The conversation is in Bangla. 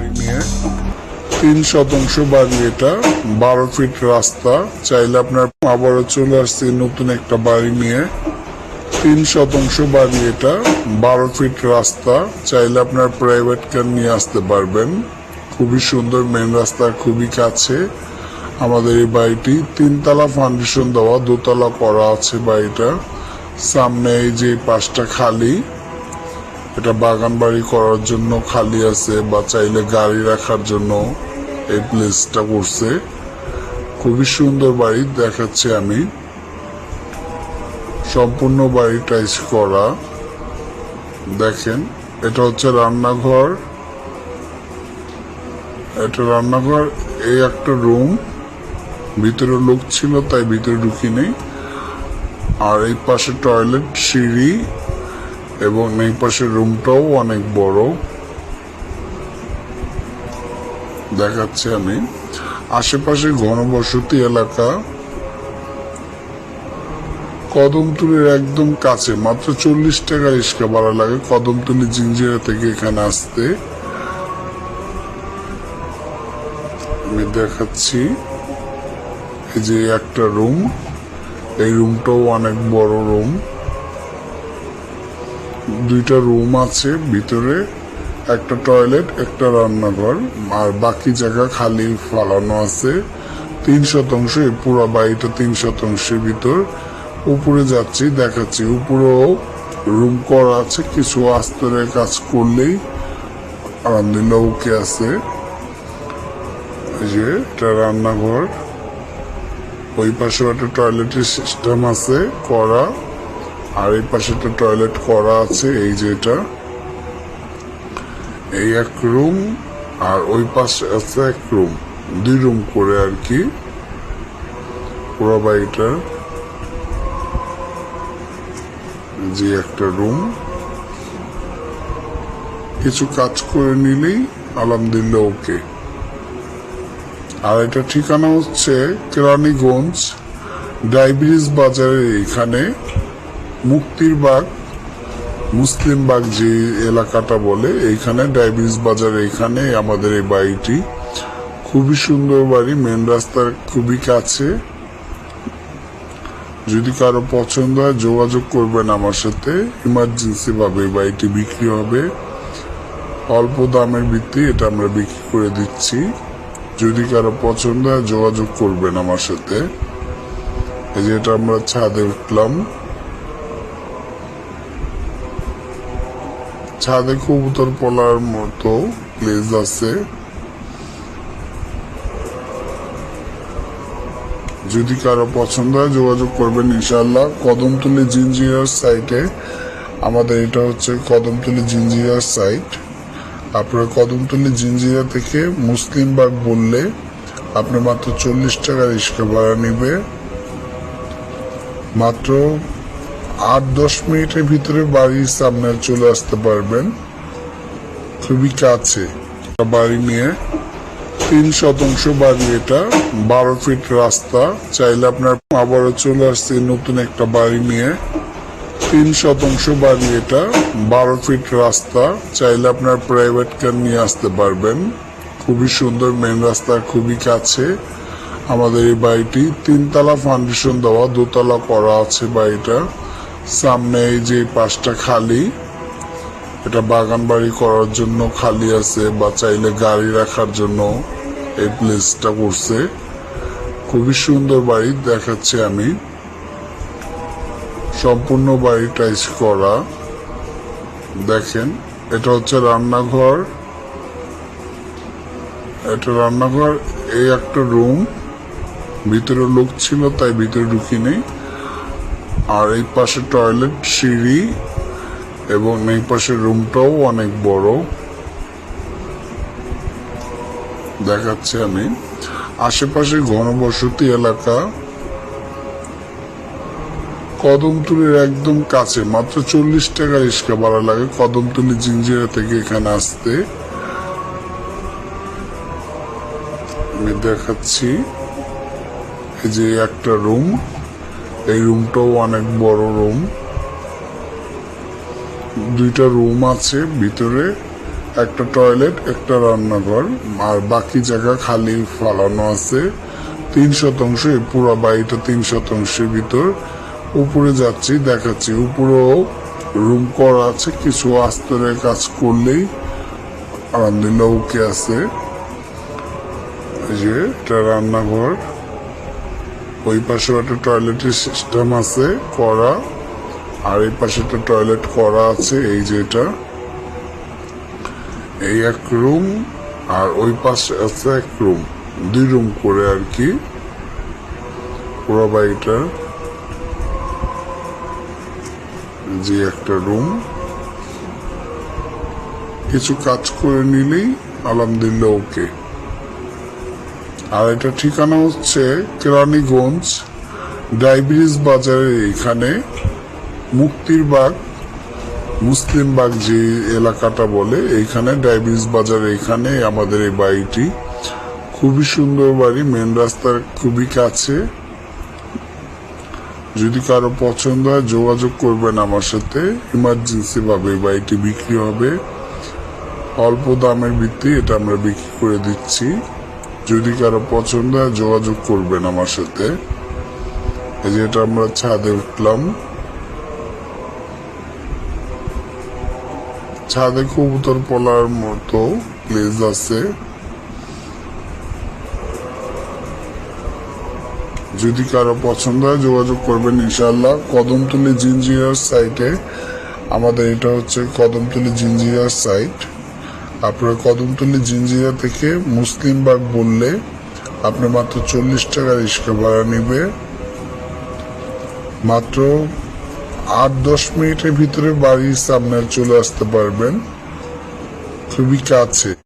নিয়ে তিন শতাংশ বাড়ি এটা, বারো ফিট রাস্তা। চাইলে আপনার আবারও চলে আসছে নতুন একটা বাড়ি নিয়ে। তিন শতাংশ বাড়ি এটা, বারো ফিট রাস্তা। চাইলে আপনার প্রাইভেট কার নিয়ে আসতে পারবেন। খুবই সুন্দর মেন রাস্তার খুবই কাছে। আমাদের এই বাড়িটি তিনতলা ফাউন্ডেশন দেওয়া, দোতলা করা আছে বাড়িটা। সামনে এই যে পাশটা খালি। এটা বাগান বাড়ি করার জন্য খালি আছে বা চাইলে গাড়ি রাখার জন্য এই প্লেসটা করছে। খুবই সুন্দর বাড়ি দেখাচ্ছি আমি। সম্পূর্ণ বাড়ি টাইস করা। দেখেন, এটা হচ্ছে রান্নাঘর। এটা রান্নাঘর, এই একটা রুম ভিতরে লোক ছিল, তাই ভিতরে ঢুকি নেই আর এই পাশে টয়লেট সিঁড়ি। এবং এই পাশের রুমটাও অনেক বড়। দেখাচ্ছি আমি। আশেপাশে ঘনবসতি এলাকা। কদমতলির একদম কাছে, মাত্র চল্লিশ টাকা রিক্সা ভাড়া লাগে কদমতলি জিঞ্জিরা থেকে এখানে আসতে। আমি দেখাচ্ছি, এই যে একটা রুম, এই রুমটাও অনেক বড় রুম। দুইটা রুম আছে, ভিতরে একটা টয়লেট, একটা রান্নাঘর, আর বাকি জায়গা খালি ফালানো আছে। তিন শতাংশ পুরো বাড়িটা তিন শতাংশের ভিতর। উপরে যাচ্ছি, দেখাচ্ছি, উপরেও রুম করা আছে, কিছু আস্তরের কাজ করলেই আলহামদুলিল্লাহ ওকে আছে। যে, এটা রান্নাঘর। ওই পাশেও একটা টয়লেটের সিস্টেম আছে, করা। আর এই পাশে একটা টয়লেট করা আছে, এই যে এটা। এই এক রুম আর ওই পাশে আছে এক রুম দুই রুম করে আর কি। পুরো বাড়িটা যে একটা রুম কিছু কাজ করে নিলেই আলহামদুলিল্লাহ ওকে আর এটা ঠিকানা হচ্ছে কেরানীগঞ্জ ডায়াবেটিস বাজারের এখানে মুক্তির বাগ মুসলিম বাগ যে এলাকাটা বলে, এইখানে ডায়াবেটিস বাজার এইখানে আমাদের এই বাড়িটি। খুবই সুন্দর বাড়ি মেন রাস্তার খুবই কাছে। যদি কারও পছন্দ হয়, যোগাযোগ করবেন আমার সাথে। ইমার্জেন্সি ভাবে বাড়িটি বিক্রি হবে। অল্প দামের ভিত্তি এটা আমরা বিক্রি করে দিচ্ছি। যদি কারও পছন্দ হয়, যোগাযোগ করবেন আমার সাথে। এই যে এটা আমরা ছাদে উঠলাম। ছাদে কবুতর পলার মতো প্লেস আছে। যদি কারও পছন্দ হয়, যোগাযোগ করবেন ইনশাল্লাহ কদমতলি জিঞ্জিরার সাইটে। আমাদের এটা হচ্ছে কদমতলি জিঞ্জিরার সাইট। আপনার কদমতলি জিঞ্জিরা থেকে মুসলিমবাগ বললে আপনি মাত্র চল্লিশ টাকা রিক্সা ভাড়া নিবে। মাত্র আট, দশ মিনিটের ভিতরে বাড়ির সামনে চলে আসতে পারবেন। খুবই কাছে। বাড়ি নিয়ে তিন শতাংশ বাড়ি এটা, বারো ফিট রাস্তা। চাইলে আপনার আবারও চলে আসছে নতুন একটা বাড়ি নিয়ে। তিন শতাংশ বাড়ি এটা, বারো ফিট রাস্তা। চাইলে আপনার প্রাইভেট কার নিয়ে আসতে পারবেন। খুবই সুন্দর মেন রাস্তা, খুবই কাছে। আমাদের এই বাড়িটি তিনতলা ফাউন্ডেশন দেওয়া, দোতলা করা আছে বাড়িটা। সামনে এই যে পাশটা খালি, এটা বাগান বাড়ি করার জন্য খালি আছে, বা চাইলে গাড়ি রাখার জন্য এই প্লেসটা করছে। খুবই সুন্দর বাড়ি দেখাচ্ছি আমি। সম্পূর্ণ বাড়ি টাইস করা। দেখেন, এটা হচ্ছে রান্নাঘর। এটা রান্নাঘর, এই একটা রুম ভিতরে লোক ছিল, তাই ভিতরে ঢুকি নেই আর এই পাশে টয়লেট, সিঁড়ি এবং এই পাশের রুমটাও অনেক বড়। দেখাচ্ছি আমি। আশেপাশে ঘনবসতি এলাকা। কদমতলির একদম কাছে, মাত্র চল্লিশ টাকা রিক্সা ভাড়া লাগে কদমতলি জিঞ্জিরা থেকে এখানে আসতে। আমি দেখাচ্ছি। এই যে একটা রুম। এই রুমটাও অনেক বড় রুম দুইটা রুম আছে ভিতরে, একটা টয়লেট একটা রান্নাঘর, আর বাকি জায়গা খালি ফালানো আছে। তিন শতাংশ পুরো বাড়িটা তিন শতাংশের ভিতর। উপরে যাচ্ছি, দেখাচ্ছি। উপরেও রুম করা আছে, কিছু আস্তরের কাজ করলেই আলহামদুলিল্লাহ ওকে আছে। যে, এটা রান্নাঘর। ওই পাশে একটা টয়লেটের সিস্টেম আছে, করা। আর এই পাশে একটা টয়লেট করা আছে, এই যে এটা। এই এক রুম আর ওই পাশে আছে এক রুম দুই রুম করে আর কি। পুরো বাড়িটা। যে একটা রুম কিছু কাজ করে নিলেই, আলহামদুলিল্লাহ ওকে আর এটা ঠিকানা হচ্ছে কেরানীগঞ্জ ডায়াবেটিস বাজারের এখানে মুক্তির বাগ, মুসলিম বাগ যে এলাকাটা বলে এইখানে ডায়াবেটিস বাজারে এখানে আমাদের এই বাড়িটি। খুবই সুন্দর বাড়ি মেন রাস্তার খুবই কাছে। যদি কারও পছন্দ হয়, যোগাযোগ করবেন আমার সাথে। ইমার্জেন্সি ভাবে বাড়িটি বিক্রি হবে। অল্প দামের ভিত্তি এটা আমরা বিক্রি করে দিচ্ছি। যদি কারও পছন্দ হয়, যোগাযোগ করবেন আমার সাথে। এই যে এটা আমরা ছাদে উঠলাম। ছাদে কবুতর পলার মতো প্লেস আছে। যদি কারও পছন্দ হয়, যোগাযোগ করবেন ইনশাল্লাহ কদমতলি জিঞ্জিরার সাইটে আমাদের এটা হচ্ছে কদমতলি জিঞ্জিরার সাইট আপনারা কদমতলি জিঞ্জিরা থেকে মুসলিমবাগ বললে আপনি মাত্র চল্লিশ টাকা রিক্সা ভাড়া নিবে। মাত্র আট, দশ মিনিটের ভিতরে বাড়ির সামনে চলে আসতে পারবেন। খুবই কাছে।